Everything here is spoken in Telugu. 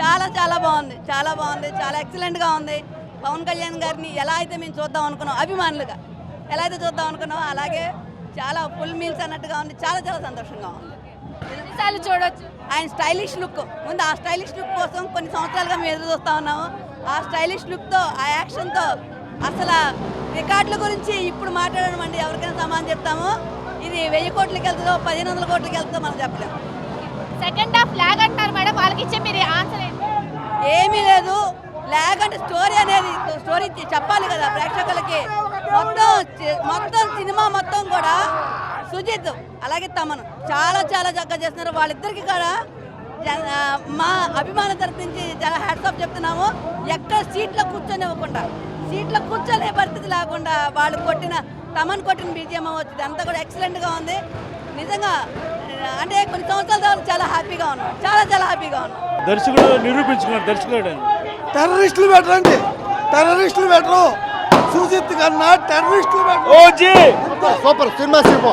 చాలా చాలా బాగుంది. చాలా బాగుంది. చాలా ఎక్సలెంట్గా ఉంది. పవన్ కళ్యాణ్ గారిని ఎలా అయితే మేము చూద్దాం అనుకున్నాం అభిమానులుగా ఎలా అయితే చూద్దాం అనుకున్నాం అలాగే చాలా ఫుల్ మీల్స్ అన్నట్టుగా ఉంది. చాలా చాలా సంతోషంగా ఉంది. ఎన్నిసార్లు చూడొచ్చు? ఆయన స్టైలిష్ లుక్ ముందు ఆ స్టైలిష్ లుక్ కోసం కొన్ని సంవత్సరాలుగా మేము ఎదురు చూస్తా ఉన్నాము. ఆ స్టైలిష్ లుక్తో ఆ యాక్షన్తో అసలు రికార్డుల గురించి ఇప్పుడు మాట్లాడడం అండి ఎవరికైనా సమానం చెప్తాము. ఇది వెయ్యి కోట్లకి వెళ్తుందో పదిహేను వందల కోట్లకి వెళ్తుందో మనం చెప్పలేము. సెకండ్ హాఫ్ లాగ్ అంటారు ఇచ్చే మీరు ఆన్సర్ ఏమీ లేదు. లేకంటే స్టోరీ అనేది స్టోరీ చెప్పాలి కదా ప్రేక్షకులకి. మొత్తం మొత్తం సినిమా మొత్తం కూడా సుజిత్ అలాగే తమను చాలా చాలా చక్కగా చేస్తున్నారు. వాళ్ళిద్దరికి కూడా మా అభిమాన తరపు నుంచి చాలా హ్యాట్సాప్ చెప్తున్నాము. ఎక్కడ సీట్లో కూర్చొనివ్వకుండా సీట్లో కూర్చొనే పరిస్థితి లేకుండా వాళ్ళు కొట్టిన తమన్ కొట్టిన బీజిఎం వచ్చింది అంతా కూడా ఎక్సలెంట్గా ఉంది. నిజంగా అంటే కొన్ని సంవత్సరాల తర్వాత చాలా హ్యాపీగా ఉన్నాం. చాలా చాలా హ్యాపీగా ఉన్నాం. దర్శకుడు నిరూపించుకున్నాడు దర్శకుడు టెర్రరిస్టులు పెట్టరండి టెర్రరిస్టులు పెట్టరు. సుజిత్ కన్నా టెర్రరిస్టులు పెట్టరు. OG super cinema super